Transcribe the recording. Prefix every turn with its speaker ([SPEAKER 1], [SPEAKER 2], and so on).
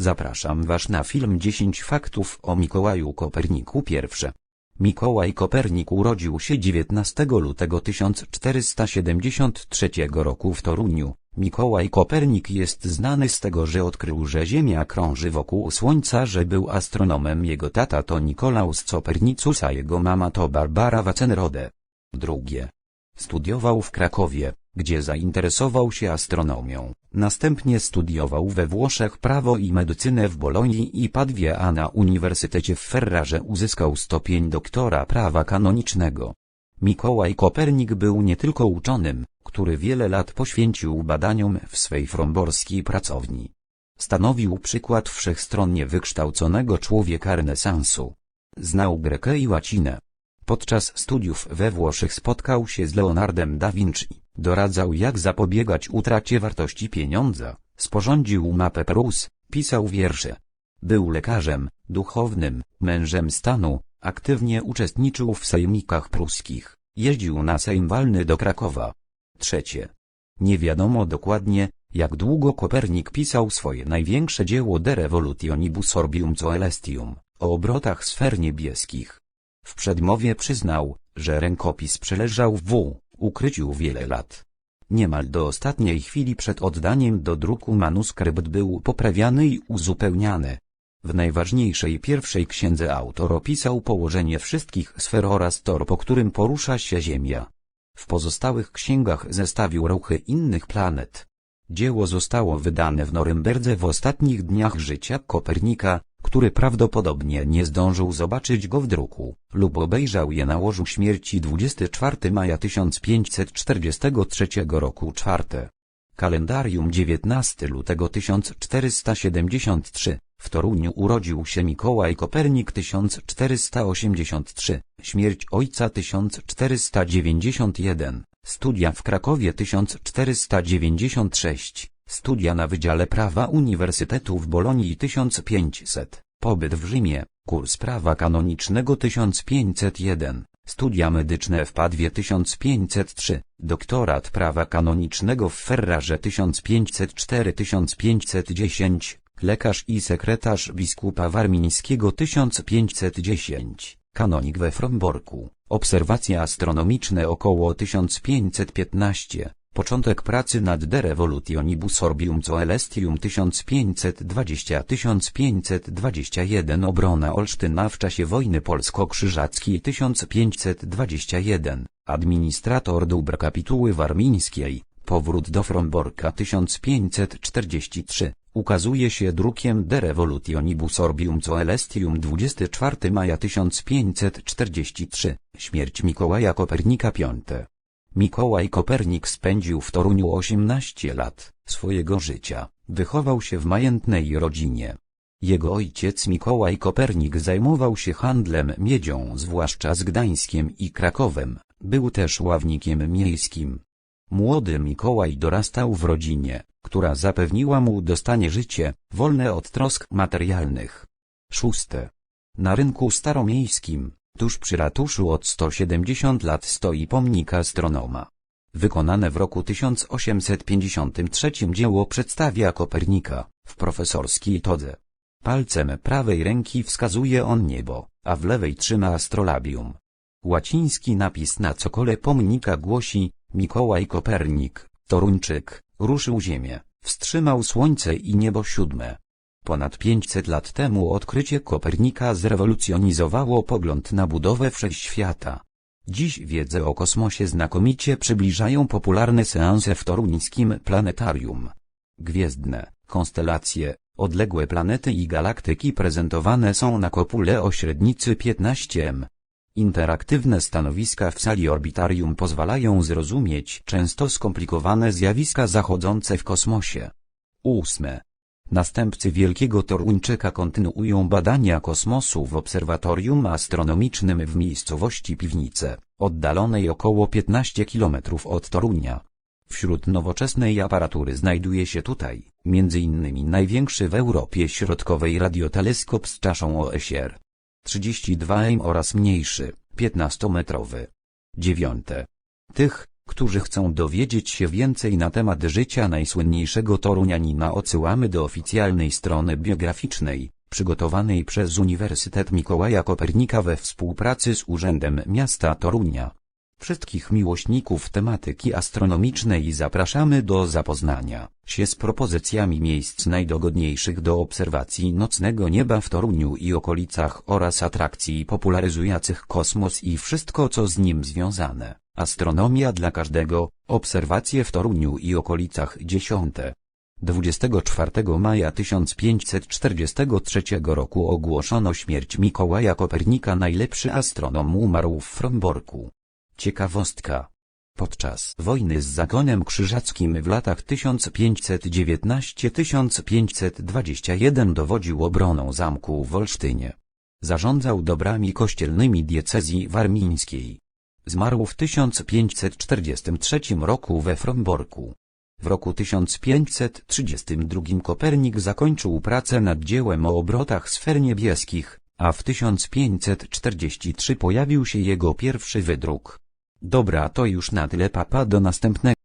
[SPEAKER 1] Zapraszam Was na film 10 faktów o Mikołaju Koperniku pierwsze. Mikołaj Kopernik urodził się 19 lutego 1473 roku w Toruniu. Mikołaj Kopernik jest znany z tego, że odkrył, że Ziemia krąży wokół Słońca, że był astronomem. Jego tata to Nikolaus Copernicus, a jego mama to Barbara Wacenrode. Drugie. Studiował w Krakowie, gdzie zainteresował się astronomią. Następnie studiował we Włoszech prawo i medycynę w Bolonii i Padwie, a na Uniwersytecie w Ferrarze uzyskał stopień doktora prawa kanonicznego. Mikołaj Kopernik był nie tylko uczonym, który wiele lat poświęcił badaniom w swej fromborskiej pracowni. Stanowił przykład wszechstronnie wykształconego człowieka renesansu. Znał grekę i łacinę. Podczas studiów we Włoszech spotkał się z Leonardem da Vinci, doradzał jak zapobiegać utracie wartości pieniądza, sporządził mapę Prus, pisał wiersze. Był lekarzem, duchownym, mężem stanu, aktywnie uczestniczył w sejmikach pruskich, jeździł na sejm walny do Krakowa. Trzecie. Nie wiadomo dokładnie, jak długo Kopernik pisał swoje największe dzieło De Revolutionibus Orbium Coelestium, o obrotach sfer niebieskich. W przedmowie przyznał, że rękopis przeleżał w ukryciu wiele lat. Niemal do ostatniej chwili przed oddaniem do druku manuskrypt był poprawiany i uzupełniany. W najważniejszej pierwszej księdze autor opisał położenie wszystkich sfer oraz tor, po którym porusza się Ziemia. W pozostałych księgach zestawił ruchy innych planet. Dzieło zostało wydane w Norymberdze w ostatnich dniach życia Kopernika, który prawdopodobnie nie zdążył zobaczyć go w druku, lub obejrzał je na łożu śmierci 24 maja 1543 roku czwarte. Kalendarium 19 lutego 1473, w Toruniu urodził się Mikołaj Kopernik 1483, śmierć ojca 1491, studia w Krakowie 1496, studia na Wydziale Prawa Uniwersytetu w Bolonii 1500, pobyt w Rzymie, kurs prawa kanonicznego 1501, studia medyczne w Padwie 1503, doktorat prawa kanonicznego w Ferrarze 1504-1510, lekarz i sekretarz biskupa warmińskiego 1510, kanonik we Fromborku, obserwacje astronomiczne około 1515, początek pracy nad De Revolutionibus Orbium Coelestium 1520-1521 obrona Olsztyna w czasie wojny polsko-krzyżackiej 1521, administrator dóbr kapituły warmińskiej, powrót do Fromborka 1543, ukazuje się drukiem De Revolutionibus Orbium Coelestium 24 maja 1543, śmierć Mikołaja Kopernika V. Mikołaj Kopernik spędził w Toruniu 18 lat swojego życia, wychował się w majętnej rodzinie. Jego ojciec Mikołaj Kopernik zajmował się handlem miedzią zwłaszcza z Gdańskiem i Krakowem, był też ławnikiem miejskim. Młody Mikołaj dorastał w rodzinie, która zapewniła mu dostanie życie, wolne od trosk materialnych. Szóste. Na rynku staromiejskim, tuż przy ratuszu od 170 lat stoi pomnik astronoma. Wykonane w roku 1853 dzieło przedstawia Kopernika, w profesorskiej todze. Palcem prawej ręki wskazuje on niebo, a w lewej trzyma astrolabium. Łaciński napis na cokole pomnika głosi, Mikołaj Kopernik, Toruńczyk, ruszył ziemię, wstrzymał słońce i niebo siódme. Ponad 500 lat temu odkrycie Kopernika zrewolucjonizowało pogląd na budowę wszechświata. Dziś wiedzę o kosmosie znakomicie przybliżają popularne seanse w toruńskim planetarium. Gwiezdne, konstelacje, odległe planety i galaktyki prezentowane są na kopule o średnicy 15 m. Interaktywne stanowiska w sali orbitarium pozwalają zrozumieć często skomplikowane zjawiska zachodzące w kosmosie. Ósme. Następcy Wielkiego Toruńczyka kontynuują badania kosmosu w obserwatorium astronomicznym w miejscowości Piwnice, oddalonej około 15 km od Torunia. Wśród nowoczesnej aparatury znajduje się tutaj, innymi największy w Europie środkowej radioteleskop z czaszą OSR. 32 m oraz mniejszy, 15-metrowy. Dziewiąte. Tych, którzy chcą dowiedzieć się więcej na temat życia najsłynniejszego torunianina odsyłamy do oficjalnej strony biograficznej, przygotowanej przez Uniwersytet Mikołaja Kopernika we współpracy z Urzędem Miasta Torunia. Wszystkich miłośników tematyki astronomicznej zapraszamy do zapoznania się z propozycjami miejsc najdogodniejszych do obserwacji nocnego nieba w Toruniu i okolicach oraz atrakcji popularyzujących kosmos i wszystko co z nim związane. Astronomia dla każdego, obserwacje w Toruniu i okolicach 10. 24 maja 1543 roku ogłoszono śmierć Mikołaja Kopernika najlepszy astronom umarł w Fromborku. Ciekawostka. Podczas wojny z zagonem krzyżackim w latach 1519-1521 dowodził obroną zamku w Olsztynie. Zarządzał dobrami kościelnymi diecezji warmińskiej. Zmarł w 1543 roku we Fromborku. W roku 1532 Kopernik zakończył pracę nad dziełem o obrotach sfer niebieskich, a w 1543 pojawił się jego pierwszy wydruk. Dobra to już na tyle papa do następnego.